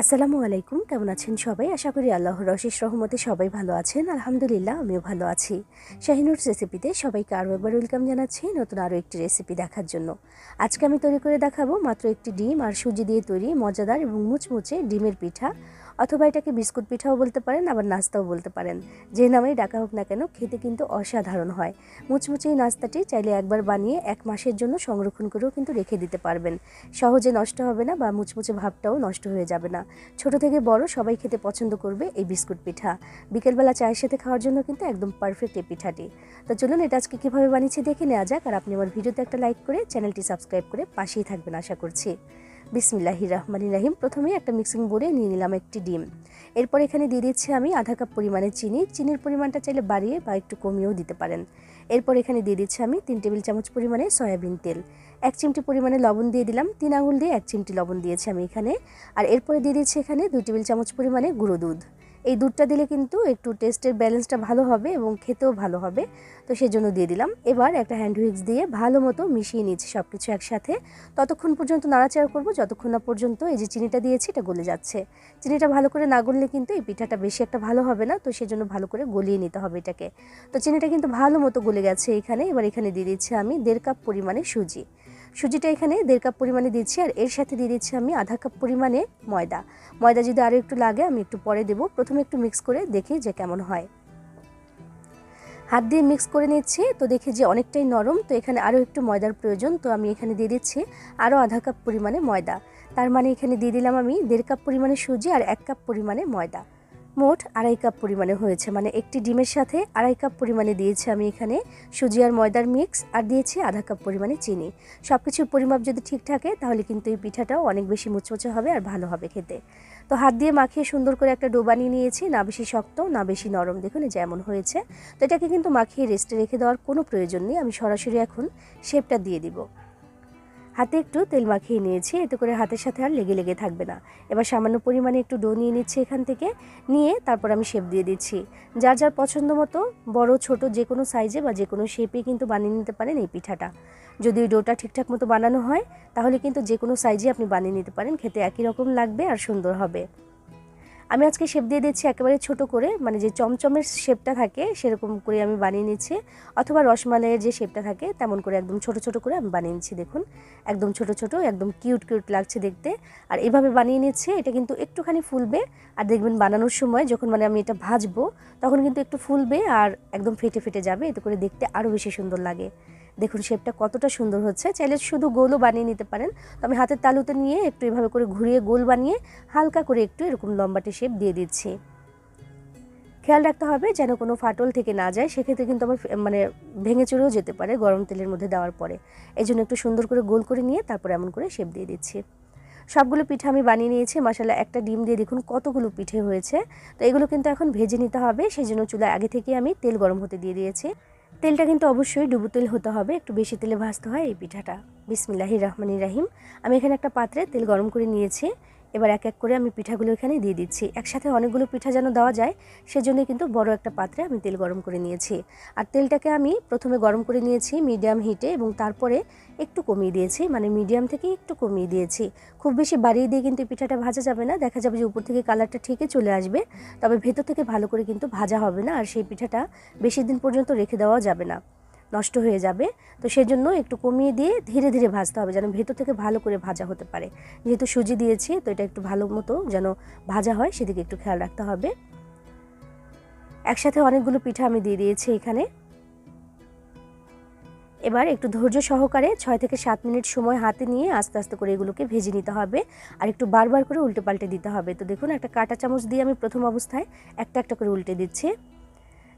আসসালামু আলাইকুম, কেমন আছেন সবাই? আশা করি আল্লাহ রশিস রহমতে সবাই ভালো আছেন। আলহামদুলিল্লাহ, আমিও ভালো আছি। শাহিনুর রেসিপিতে সবাইকে আরও একবার ওয়েলকাম জানাচ্ছি নতুন আরও একটি রেসিপি দেখার জন্য। আজকে আমি তৈরি করে দেখাবো মাত্র একটি ডিম আর সুজি দিয়ে তৈরি মজাদার এবং মুচমুচে ডিমের পিঠা। অথবা এটাকে বিস্কুট পিঠাও বলতে পারেন, আবার নাস্তাও বলতে পারেন। যে নামেই ডাকা হোক না কেন, খেতে কিন্তু অসাধারণ হয়। মুচমুচে এই নাস্তাটি চাইলে একবার বানিয়ে এক মাসের জন্য সংরক্ষণ করেও কিন্তু রেখে দিতে পারবেন। সহজে নষ্ট হবে না বা মুচমুচে ভাবটাও নষ্ট হয়ে যাবে না। ছোট থেকে বড় সবাই খেতে পছন্দ করবে এই বিস্কুট পিঠা। বিকেলবেলা চায়ের সাথে খাওয়ার জন্য কিন্তু একদম পারফেক্ট এই পিঠাটি। তো চলুন এটা আজকে কীভাবে বানিয়েছি দেখে নেওয়া যাক। আর আপনি আমার ভিডিওতে একটা লাইক করে চ্যানেলটি সাবস্ক্রাইব করে পাশেই থাকবেন, আশা করছি। বিসমিল্লাহি রহমানি রাহিম। প্রথমে একটা মিক্সিং বোর্ডে নিয়ে নিলাম একটি ডিম। এরপর এখানে দিয়ে দিচ্ছি আমি আধা কাপ পরিমাণে চিনি। চিনির পরিমাণটা চাইলে বাড়িয়ে বা একটু কমিয়েও দিতে পারেন। এরপর এখানে দিয়ে দিচ্ছি আমি তিন টেবিল চামচ পরিমাণে সয়াবিন তেল। এক চিমটি পরিমাণে লবণ দিয়ে দিলাম। তিন আঙুল দিয়ে এক চিমটি লবণ দিয়েছি আমি এখানে। আর এরপরে দিয়ে দিচ্ছি এখানে দুই টেবিল চামচ পরিমাণে গুঁড়ো দুধ। এই দুধটা দিলে কিন্তু একটু টেস্টের ব্যালেন্সটা ভালো হবে এবং খেতেও ভালো হবে। তো সেজন্য দিয়ে দিলাম। এবার একটা হ্যান্ড হুইক্স দিয়ে ভালো মতো মিশিয়ে নিচ্ছি সব কিছু একসাথে। ততক্ষণ পর্যন্ত নাড়াচাড়া করব, যতক্ষণ না পর্যন্ত এই যে চিনিটা দিয়েছি এটা গলে যাচ্ছে। চিনিটা ভালো করে না গললে কিন্তু এই পিঠাটা বেশি একটা ভালো হবে না, তো সেজন্য ভালো করে গলিয়ে নিতে হবে এটাকে। তো চিনিটা কিন্তু ভালো মতো গলে গেছে এখানে। এবার এখানে দিয়ে দিচ্ছি আমি দেড় কাপ পরিমাণে সুজি। সুজিটা এখানে দেড় কাপ পরিমাণে দিচ্ছি আর এর সাথে দিয়ে দিচ্ছি আমি আধা কাপ পরিমাণে ময়দা। ময়দা যদি আরও একটু লাগে, আমি একটু পরে দেবো। প্রথমে একটু মিক্স করে দেখি যে কেমন হয়। হাত দিয়ে মিক্স করে নিচ্ছি, তো দেখি যে অনেকটাই নরম। তো এখানে আরও একটু ময়দার প্রয়োজন, তো আমি এখানে দিয়ে দিচ্ছি আরও আধা কাপ পরিমাণে ময়দা। তার মানে এখানে দিয়ে দিলাম আমি দেড় কাপ পরিমাণে সুজি আর এক কাপ পরিমাণে ময়দা। মোট আড়াই কাপ পরিমাণে হয়েছে। মানে একটি ডিমের সাথে আড়াই কাপ পরিমাণে দিয়েছি আমি এখানে সুজি আর ময়দার মিক্স আর দিয়েছি আধা কাপ পরিমাণে চিনি। সব কিছুর পরিমাপ যদি ঠিক থাকে, তাহলে কিন্তু এই পিঠাটাও অনেক বেশি মুচমুচে হবে আর ভালো হবে খেতে। তো হাত দিয়ে মাখিয়ে সুন্দর করে একটা ডো বানিয়ে নিয়েছি, না বেশি শক্ত, না বেশি নরম। দেখুন যেমন হয়েছে। তো এটাকে কিন্তু মাখিয়ে রেস্টে রেখে দেওয়ার কোনো প্রয়োজন নেই। আমি সরাসরি এখন শেপটা দিয়ে দিব। হাতে একটু তেল মাখিয়ে নিয়েছি, এতে করে হাতের সাথে আর লেগে লেগে থাকবে না। এবার সামান্য পরিমাণে একটু ডো নিয়ে নিচ্ছি এখান থেকে, নিয়ে তারপর আমি শেপ দিয়ে দিচ্ছি। যার যার পছন্দ মতো, বড়, ছোট, যে কোনো সাইজে বা যে কোনো শেপে কিন্তু বানিয়ে নিতে পারেন এই পিঠাটা। যদি ডোটা ঠিকঠাক মতো বানানো হয়, তাহলে কিন্তু যে কোনো সাইজে আপনি বানিয়ে নিতে পারেন, খেতে একই রকম লাগবে আর সুন্দর হবে। আমি আজকে শেপ দিয়ে দিচ্ছি একেবারে ছোট করে মানে যে চমচমের শেপটা থাকে সেরকম করে আমি বানিয়ে নিচ্ছি। অথবা রসমালাইয়ের যে শেপটা থাকে তেমন করে একদম ছোট ছোট করে আমি বানিয়ে নিচ্ছি, দেখুন। একদম ছোট ছোট, একদম কিউট কিউট লাগছে দেখতে। আর এভাবে বানিয়ে নিচ্ছে, এটা কিন্তু একটুখানি ফুলবে। আর দেখবেন বানানোর সময় যখন মানে আমি এটা ভাজবো, তখন কিন্তু একটু ফুলবে আর একদম ফেটে ফেটে যাবে, এতে করে দেখতে আরও বেশি সুন্দর লাগে। দেখুন শেপটা কতটা সুন্দর হচ্ছে। চাইলে শুধু গোলও বানিয়ে নিতে পারেন। তো আমি হাতের তালুতে নিয়ে একটু এভাবে করে ঘুরিয়ে গোল বানিয়ে হালকা করে একটু এরকম লম্বাটে শেপ দিয়ে দিচ্ছি। খেয়াল রাখতে হবে যেন কোনো ফাটল থেকে না যায়। সেক্ষেত্রে কিন্তু আমার মানে ভেঙে চড়েও যেতে পারে গরম তেলের মধ্যে দেওয়ার পরে। এই জন্য একটু সুন্দর করে গোল করে নিয়ে তারপরে এমন করে শেপ দিয়ে দিচ্ছি। সবগুলো পিঠা আমি বানিয়ে নিয়েছি। মশালা একটা ডিম দিয়ে দেখুন কতগুলো পিঠে হয়েছে। তো এগুলো কিন্তু এখন ভেজে নিতে হবে। সেই জন্য চুলা আগে থেকে আমি তেল গরম হতে দিয়ে দিয়েছি। তেলটা কিন্তু অবশ্যই ডুবু তেল হতে হবে, একটু বেশি তেলে ভাজতে হয় এই পিঠাটা। বিসমিল্লাহি রহমানি রাহিম। আমি এখানে একটা পাত্রে তেল গরম করে নিয়েছি। এবার এক এক করে আমি পিঠাগুলো এখানে দিয়ে দিচ্ছি। একসাথে অনেকগুলো পিঠা যেন দেওয়া যায়, সেজন্য কিন্তু বড় একটা পাত্রে আমি তেল গরম করে নিয়েছি। আর তেলটাকে আমি প্রথমে গরম করে নিয়েছি মিডিয়াম হিটে এবং তারপরে একটু কমিয়ে দিয়েছি মানে মিডিয়াম থেকে একটু কমিয়ে দিয়েছি। খুব বেশি বাড়িয়ে দিয়ে কিন্তু পিঠাটা ভাজা যাবে না, দেখা যাবে যে উপর থেকে কালারটা ঠিকই চলে আসবে, তবে ভেতর থেকে ভালো করে কিন্তু ভাজা হবে না, আর সেই পিঠাটা বেশি দিন পর্যন্ত রেখে দেওয়া যাবে না। নষ্ট হয়ে যাবে। তো সেজন্য একটু কমিয়ে দিয়ে ধীরে ধীরে ভাজতে হবে যেন ভেতর থেকে ভালো করে ভাজা হতে পারে। যেহেতু সুজি দিয়েছি, তো এটা একটু ভালো মতো যেন ভাজা হয় সেদিকে একটু খেয়াল রাখতে হবে। একসাথে অনেকগুলো পিঠা আমি দিয়ে দিয়েছি এখানে। এবার একটু ধৈর্য সহকারে ছয় থেকে সাত মিনিট সময় হাতে নিয়ে আস্তে আস্তে করে এগুলোকে ভেজে নিতে হবে। আর একটু বারবার করে উল্টে পাল্টে দিতে হবে। তো দেখুন, একটা কাঁটা চামচ দিয়ে আমি প্রথম অবস্থায় একটা একটা করে উল্টে দিচ্ছি।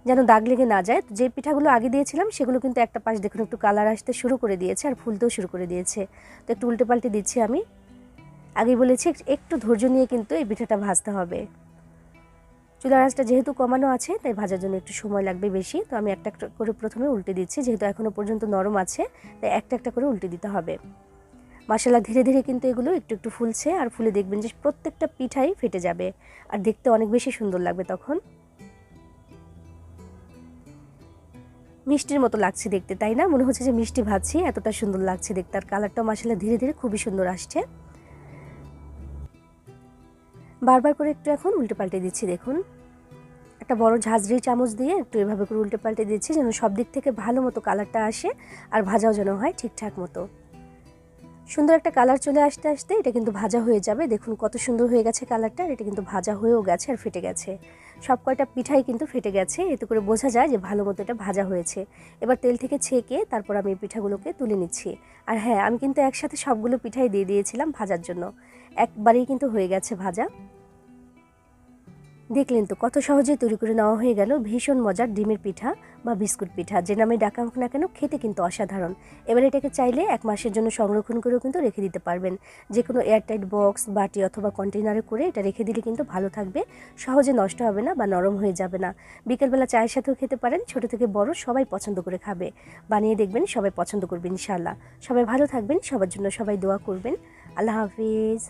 যেন দাগ লেগে না যায়। যে পিঠাগুলো আগে দিয়েছিলাম, সেগুলো কিন্তু একটা পাশ দেখুন একটু কালার আসতে শুরু করে দিয়েছে আর ফুলতেও শুরু করে দিয়েছে। তো একটু উল্টে পাল্টে দিচ্ছি আমি। আগে বলেছি, একটু ধৈর্য নিয়ে কিন্তু এই পিঠাটা ভাজতে হবে। চুলার আঁচটা যেহেতু কমানো আছে, তাই ভাজার জন্য একটু সময় লাগবে বেশি। তো আমি একটা একটা করে প্রথমে উল্টে দিচ্ছি, যেহেতু এখনও পর্যন্ত নরম আছে, তাই একটা একটা করে উল্টে দিতে হবে। মশলা ধীরে ধীরে কিন্তু এগুলো একটু একটু ফুলছে, আর ফুলে দেখবেন যে প্রত্যেকটা পিঠাই ফেটে যাবে। আর দেখতে অনেক বেশি সুন্দর লাগবে তখন। মিষ্টির মতো লাগছে দেখতে, তাই না? মনে হচ্ছে যে মিষ্টি ভাজছি, এতটা সুন্দর লাগছে দেখতে। আর কালারটাও মশলা ধীরে ধীরে খুবই সুন্দর আসছে। বারবার করে একটু এখন উল্টে পাল্টে দিচ্ছি, দেখুন। একটা বড় ঝাঁঝরি চামচ দিয়ে একটু এভাবে করে উল্টে পাল্টে দিচ্ছি, যেন সব দিক থেকে ভালো মতো কালারটা আসে আর ভাজাও যেন হয় ঠিকঠাক মতো। সুন্দর একটা কালার চলে আসতে আসতে এটা কিন্তু ভাজা হয়ে যাবে। দেখুন কত সুন্দর হয়ে গেছে কালারটা, আর এটা কিন্তু ভাজা হয়েও গেছে আর ফেটে গেছে। সব কয়টা পিঠাই কিন্তু ফেটে গেছে, এতে করে বোঝা যায় যে ভালো মতো এটা ভাজা হয়েছে। এবার তেল থেকে ছেঁকে তারপর আমি এই পিঠাগুলোকে তুলে নিচ্ছি। আর হ্যাঁ আমি কিন্তু একসাথে সবগুলো পিঠাই দিয়ে দিয়েছিলাম ভাজার জন্য। একবারেই কিন্তু হয়ে গেছে ভাজা। দেখলেন তো, কত সহজে তৈরি করে নেওয়া হয়ে গেল ভীষণ মজার ডিমের পিঠা বা বিস্কুট পিঠা, যে নামে ডাকা হোক না কেন খেতে কিন্তু অসাধারণ। এবার এটাকে চাইলে এক মাসের জন্য সংরক্ষণ করেও কিন্তু রেখে দিতে পারবেন। যে কোনো এয়ারটাইট বক্স, বাটি অথবা কন্টেনারে করে এটা রেখে দিলে কিন্তু ভালো থাকবে, সহজে নষ্ট হবে না বা নরম হয়ে যাবে না। বিকেলবেলা চায়ের সাথেও খেতে পারেন, ছোট থেকে বড় সবাই পছন্দ করে খাবে। বানিয়ে দেখবেন সবাই পছন্দ করবেন ইনশাল্লাহ সবাই ভালো থাকবেন, সবার জন্য সবাই দোয়া করবেন। আল্লাহ হাফিজ।